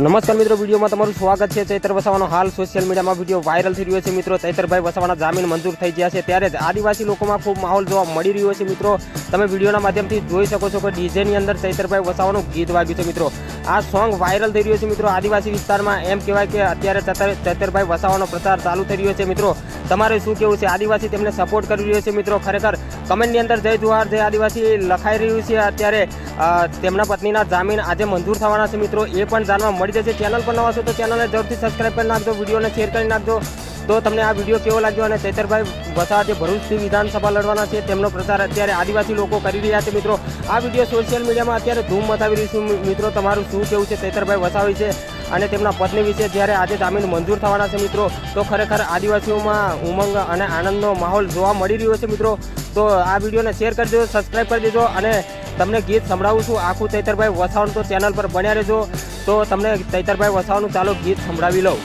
તો નમસ્કાર મિત્રો, વિડીયોમાં તમારું સ્વાગત છે. ચૈતર વસાવાનો હાલ સોશિયલ મીડિયામાં વીડિયો વાયરલ થઈ રહ્યો છે મિત્રો. ચૈતરભાઈ વસાવાના જામીન મંજૂર થઈ ગયા છે. ત્યારે જ આદિવાસી લોકોમાં ખૂબ માહોલ જોવા મળી રહ્યો છે મિત્રો. તમે વિડીયોના માધ્યમથી જોઈ શકો છો કે ડીજેની અંદર ચૈતરભાઈ વસાવાનું ગીત વાગ્યું છે મિત્રો. આ સોંગ વાયરલ થઈ રહ્યો છે મિત્રો આદિવાસી વિસ્તારમાં. એમ કહેવાય કે અત્યારે ચૈતર- ચૈતરભાઈ વસાવાનો પ્રચાર ચાલુ થઈ રહ્યો છે મિત્રો. તમારે શું કેવું છે? આદિવાસી તેમને સપોર્ટ કરી રહ્યો છે મિત્રો. ખરેખર કમેન્ટની અંદર જય જુહાર, જય આદિવાસી લખાઈ રહ્યું છે. અત્યારે તેમના પત્નીના જામીન આજે મંજૂર થવાના છે મિત્રો. એ પણ જાણવા મળી જશે. ચેનલ પર નવા છો તો ચેનલને જરૂરથી સબસ્ક્રાઈબ કરી નાખજો, વિડીયોને શેર કરી નાખજો. તો તમને આ વીડિયો કેવો લાગ્યો અને ચૈતરભાઈ વસા જે ભરૂચથી વિધાનસભા લડવાના છે, તેમનો પ્રચાર અત્યારે આદિવાસી લોકો કરી રહ્યા છે. મિત્રો, આ વીડિયો સોશિયલ મીડિયામાં અત્યારે ધૂમ મચાવી રહ્યું છે. મિત્રો, તમારું શું કેવું છે? ચૈતરભાઈ વસાવી છે અને તેમના પત્ની વિશે જ્યારે આજે જામીન મંજૂર થવાના છે, મિત્રો, તો ખરેખર આદિવાસીઓમાં ઉમંગ અને આનંદનો માહોલ જોવા મળી રહ્યો છે, મિત્રો. તો આ વિડીયોને શેર કરી દેજો સબસ્ક્રાઈબ કરી દેજો અને તમને ગીત સંભળાવું છું. આખું ચૈતરભાઈ વસાવાનું તો ચેનલ પર બન્યા રહેજો. તો તમને ચૈતરભાઈ વસાવાનું ચાલો ગીત સંભળાવી લઉં.